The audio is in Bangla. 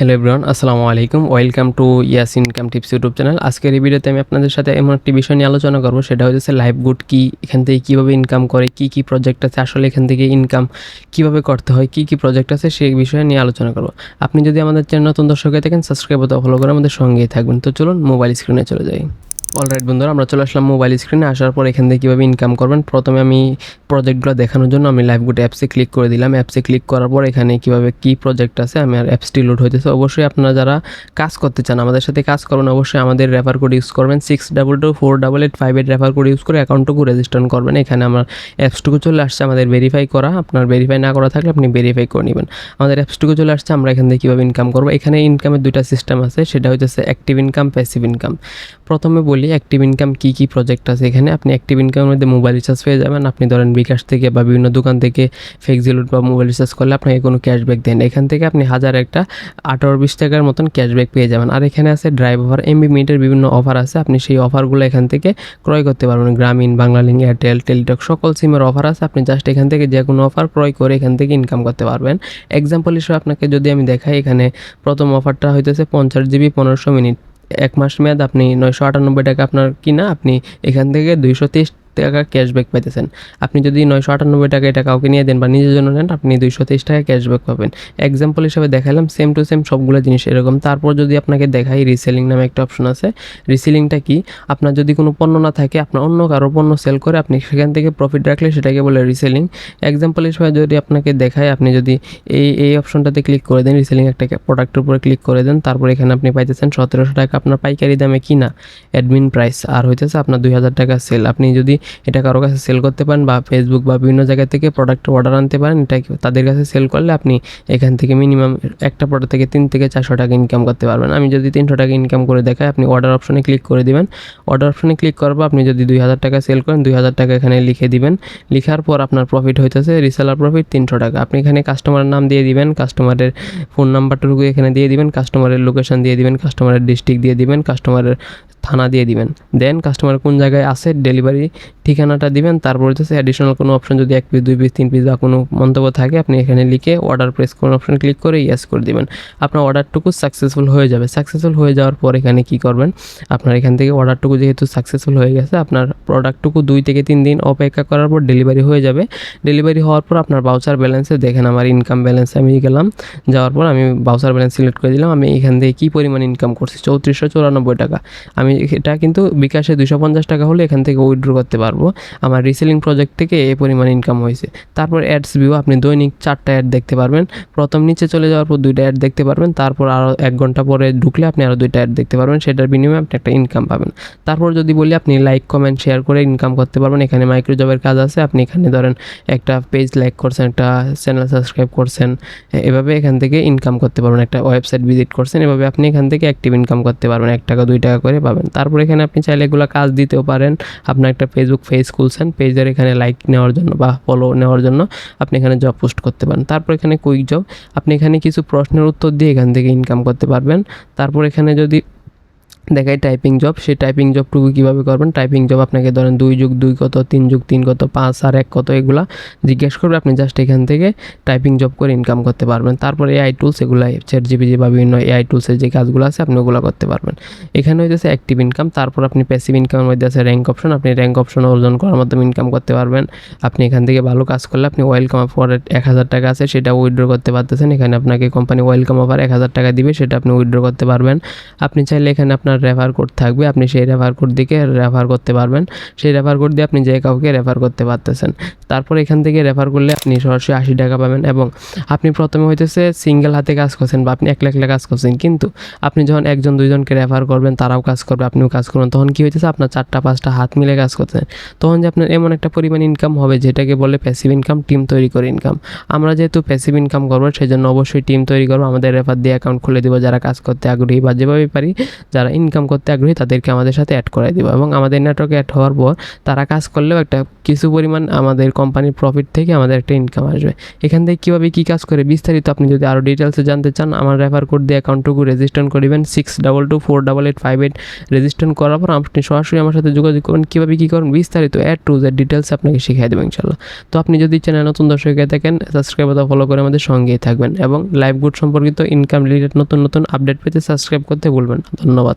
হ্যালো এভরিওয়ান আসসালামু আলাইকুম। Welcome to Yas income tips YouTube channel আজকের এই ভিডিওতে আমি আপনাদের সাথে এমন একটি বিষয় নিয়ে আলোচনা করব, সেটা হচ্ছে লাইফ গুড কি, এখান থেকে কীভাবে ইনকাম করে, কি কি প্রজেক্ট আছে, আসলে এখান থেকে ইনকাম কীভাবে করতে হয়, কি কি প্রজেক্ট আছে, সেই বিষয়ে নিয়ে আলোচনা করব। আপনি যদি আমাদের চ্যানেল নতুন দর্শক হয়ে থাকেন সাবস্ক্রাইব হতে ফলো করে আমাদের সঙ্গেই থাকবেন। তো চলুন মোবাইল স্ক্রিনে চলে যাই। অলরাইট বন্ধুরা, আমরা চলে আসলাম মোবাইল স্ক্রিনে আসার পর এখান থেকে কীভাবে ইনকাম করবেন? প্রথমে আমি প্রজেক্টগুলো দেখানোর জন্য আমি লাইভ গুড অ্যাপসে ক্লিক করে দিলাম। অ্যাপসে ক্লিক করার পর এখানে কীভাবে কী প্রজেক্ট আছে, আমি আর অ্যাপসটি লোড হইতেছে। অবশ্যই আপনারা যারা কাজ করতে চান, আমাদের সাথে কাজ করবেন, অবশ্যই আমাদের রেফার কোড ইউজ করবেন। Six double two four double eight five eight refer code use করে অ্যাকাউন্টটুকু রেজিস্টার করবেন। এখানে আমার অ্যাপসটুকু চলে আসছে, আমাদের ভেরিফাই করা। আপনার ভেরিফাই না করা থাকলে আপনি ভেরিফাই করে নেবেন। আমাদের অ্যাপসটুকু চলে আসছে, আমরা এখান থেকে কীভাবে ইনকাম করব? এখানে ইনকামের দুইটা সিস্টেম আছে, সেটা হচ্ছে অ্যাক্টিভ ইনকাম প্যাসিভ ইনকাম প্রথমে বলি অ্যাক্টিভ ইনকাম কী কী প্রজেক্ট আছে এখানে? আপনি অ্যাক্টিভ ইনকামের মধ্যে মোবাইল রিচার্জ পেয়ে যাবেন। আপনি ধরেন বিকাশ থেকে বা বিভিন্ন দোকান থেকে ফেক্সিলুট বা মোবাইল রিচার্জ করলে আপনাকে কোনো ক্যাশব্যাক দেন এখান থেকে আপনি হাজার একটা আঠারো বিশ টাকার মতন ক্যাশব্যাক পেয়ে যাবেন। আর এখানে আছে ড্রাইভ অফার এমবি মিনিটের বিভিন্ন অফার আছে। আপনি সেই অফারগুলো এখান থেকে ক্রয় করতে পারবেন। গ্রামীণ বাংলালিঙ্ক এয়ারটেল টেলিটক সকল সিমের অফার আছে। আপনি জাস্ট এখান থেকে যে কোনো অফার ক্রয় করে এখান থেকে ইনকাম করতে পারবেন। এক্সাম্পল হিসেবে আপনাকে যদি আমি দেখাই, এখানে প্রথম অফারটা হইতেছে পঞ্চাশ জিবি পনেরোশো মিনিট। এক মাস মেয়াদ আপনি নয়শো আটানব্বই টাকা আপনার কিনা আপনি এখান থেকে দুইশো তেইশ টাকা ক্যাশব্যাক পাইতেছেন। আপনি যদি নয়শো আটানব্বই টাকা এটা কাউকে নিয়ে দেন বা নিজের জন্য নেন, আপনি দুইশো তেইশ টাকা ক্যাশব্যাক পাবেন। এক্সাম্পল হিসাবে দেখালাম সেম টু সেম সবগুলো জিনিস এরকম। তারপর যদি আপনাকে দেখাই রিসেলিং নামে একটা অপশন আছে। রিসেলিংটা কি? আপনার যদি কোনো পণ্য না থাকে, আপনার অন্য কারও পণ্য সেল করে আপনি সেখান থেকে প্রফিট রাখলে সেটাকে বলে রিসেলিং এক্সাম্পল হিসেবে যদি আপনাকে দেখায় আপনি যদি এই এই অপশনটাতে ক্লিক করে দেন রিসেলিং একটা প্রোডাক্টের উপরে ক্লিক করে দেন, তারপর এখানে আপনি পাইতেছেন সতেরোশো টাকা। আপনার পাইকারি দামে কিনা? অ্যাডমিন প্রাইস আর হইতেছে আপনার দুই হাজার টাকা সেল আপনি যদি এটা কারও কাছে সেল করতে পারেন বা ফেসবুক বা বিভিন্ন জায়গা থেকে প্রোডাক্ট অর্ডার আনতে পারেন, এটা তাদের কাছে সেল করলে আপনি এখান থেকে মিনিমাম একটা প্রোডাক্ট থেকে তিন থেকে চারশো টাকা ইনকাম করতে পারবেন। আমি যদি তিনশো টাকা ইনকাম করে দেখাই, আপনি অর্ডার অপশনে ক্লিক করে দিবেন। অর্ডার অপশনে ক্লিক পর আপনি যদি দুই হাজার টাকা সেল করেন, দুই হাজার টাকা এখানে লিখে দিবেন। লিখার পর আপনার প্রফিট হইতেছে রিসেলার প্রফিট তিনশো টাকা। আপনি এখানে কাস্টমারের নাম দিয়ে দিবেন কাস্টমারের ফোন নাম্বারটুকু এখানে দিয়ে দিবেন কাস্টমারের লোকেশন দিয়ে দিবেন কাস্টমারের ডিস্ট্রিক্ট দিয়ে দিবেন কাস্টমারের থানা দিয়ে দিবেন। দেন কাস্টমার কোন জায়গায় আছে ডেলিভারি ঠিকানাটা দিবেন, তারপর হচ্ছে অ্যাডিশনাল কোনো অপশন যদি এক পিস দুই পিস তিন পিস বা কোনো মন্তব্য থাকে, আপনি এখানে লিখে অর্ডার প্রেস কোনো অপশন ক্লিক করে ইয়েস করে দিবেন। আপনার অর্ডারটুকু সাকসেসফুল হয়ে যাবে। সাকসেসফুল হয়ে যাওয়ার পর এখানে কি করবেন? আপনার এখান থেকে অর্ডারটুকু যেহেতু সাকসেসফুল হয়ে গেছে, আপনার প্রোডাক্টটুকু দুই থেকে তিন দিন অপেক্ষা করার পর ডেলিভারি হয়ে যাবে। ডেলিভারি হওয়ার পর আপনার বাউচার ব্যালেন্সে দেখেন আমার ইনকাম ব্যালেন্সে আমি গেলাম। যাওয়ার পর আমি বাউচার ব্যালেন্স সিলেক্ট করে দিলাম। আমি এখান থেকে কী পরিমাণ ইনকাম করছি? চৌত্রিশশো চুরানব্বই টাকা। আমি এটা কিন্তু বিকাশে দুশো পঞ্চাশ টাকা হলে এখান থেকে উইথড্র করতে পারব। আমার রিসেলিং প্রজেক্ট থেকে এই পরিমাণ ইনকাম হয়েছে। তারপর অ্যাডস ভিউ আপনি দৈনিক চারটা অ্যাড দেখতে পারবেন। প্রথম নিচে চলে যাওয়ার পর দুইটা অ্যাড দেখতে পারবেন। তারপর আরও এক ঘণ্টা পরে ঢুকলে আপনি আরও দুইটা অ্যাড দেখতে পারবেন। সেটার বিনিময়ে আপনি একটা ইনকাম পাবেন। তারপর যদি বলি, আপনি লাইক কমেন্ট শেয়ার করে ইনকাম করতে পারবেন। এখানে মাইক্রোজবের কাজ আছে। আপনি এখানে ধরেন একটা পেজ লাইক করছেন, একটা চ্যানেল সাবস্ক্রাইব করছেন এভাবে এখান থেকে ইনকাম করতে পারবেন। একটা ওয়েবসাইট ভিজিট করছেন। এভাবে আপনি এখান থেকে অ্যাক্টিভ ইনকাম করতে পারবেন। এক টাকা, দুই টাকা করে পাবেন। তারপর এখানে আপনি চাইলে এগুলো কাজ দিতেও পারেন। আপনার একটা ফেসবুক পেজ খুলছেন পেজের এখানে লাইক নেওয়ার জন্য বা ফলো নেওয়ার জন্য আপনি এখানে জব পোস্ট করতে পারেন। তারপর এখানে কুইক জব আপনি এখানে কিছু প্রশ্নের উত্তর দিয়ে এখান থেকে ইনকাম করতে পারবেন। তারপর এখানে যদি দেখায় টাইপিং জব সেই টাইপিং জবটুকু কীভাবে করবেন? টাইপিং জব আপনাকে ধরেন দুই যুগ, দুই কত, তিন যুগ, তিন কত, পাঁচ আর এক কত এগুলা জিজ্ঞেস করবে। আপনি জাস্ট এখান থেকে টাইপিং জব করে ইনকাম করতে পারবেন। তারপর এআই টুলস এগুলো চ্যাট জিপিজি বা বিভিন্ন এআই টুলসের যে কাজগুলো আছে, আপনি ওগুলো করতে পারবেন। এখানে হইতেছে অ্যাক্টিভ ইনকাম তারপর আপনি প্যাসিভ ইনকামের মধ্যে আছে র্যাঙ্ক অপশন আপনি র্যাঙ্ক অপশন অর্জন করার মাধ্যমে ইনকাম করতে পারবেন। আপনি এখান থেকে ভালো কাজ করলে আপনি ওয়েলকাম অফার এক হাজার টাকা আছে, সেটা উইথড্র করতে পারতেছেন। এখানে আপনাকে কোম্পানি ওয়েলকাম অফার এক হাজার টাকা দিবে, সেটা আপনি উইথড্র করতে পারবেন। আপনি চাইলে এখানে আপনার রেফার কোড থাকবে, আপনি সেই রেফার কোড দিকে রেফার করতে পারবেন। সেই রেফার কোড দিয়ে আপনি যে কাউকে রেফার করতে পারতেছেন। তারপর এখান থেকে রেফার করলে আপনি সরাসরি আশি টাকা পাবেন এবং আপনি প্রথমে হইতেছে সিঙ্গেল হাতে কাজ করছেন বা আপনি একলা একলা কাজ করছেন। কিন্তু আপনি যখন একজন, দুইজনকে রেফার করবেন, তারাও কাজ করবে, আপনিও কাজ করবেন। তখন কী হইতেছে, আপনার চারটা, পাঁচটা হাত মিলে কাজ করছেন তখন যে আপনার এমন একটা পরিমাণ ইনকাম হবে, যেটাকে বলে প্যাসিভ ইনকাম টিম তৈরি করে ইনকাম আমরা যেহেতু প্যাসিভ ইনকাম করব সেই জন্য অবশ্যই টিম তৈরি করব। আমাদের রেফার দিয়ে অ্যাকাউন্ট খুলে দেবো, যারা কাজ করতে আগ্রহী বা যেভাবে পারি, যারা ইন ইনকাম করতে আগ্রহী, তাদেরকে আমাদের সাথে অ্যাড করে দিব। এবং আমাদের নেটওয়ার্কে অ্যাড হওয়ার পর তারা কাজ করলেও একটা কিছু পরিমাণ আমাদের কোম্পানির প্রফিট থেকে আমাদের একটা ইনকাম আসবে। এখান থেকে কীভাবে কী কাজ করে বিস্তারিত আপনি যদি আরও ডিটেলসে জানতে চান, আমার রেফার কোড দিয়ে অ্যাকাউন্টটুকু রেজিস্টার করিবেন six double two four double eight five eight register করার পর আপনি সরাসরি আমার সাথে যোগাযোগ করবেন, কীভাবে কী করবেন, বিস্তারিত অ্যাড টু জেড ডিটেলস আপনাকে শিখিয়ে দেবেন ইনশাল্লাহ। তো আপনি যদি চ্যানেল নতুন দর্শক হয়ে থাকেন সাবস্ক্রাইব অথবা ফলো করে আমাদের সঙ্গেই থাকবেন এবং লাইভ গুড সম্পর্কিত ইনকাম রিলেটেড নতুন নতুন আপডেট পেতে সাবস্ক্রাইব করতে ভুলবেন ধন্যবাদ ধন্যবাদ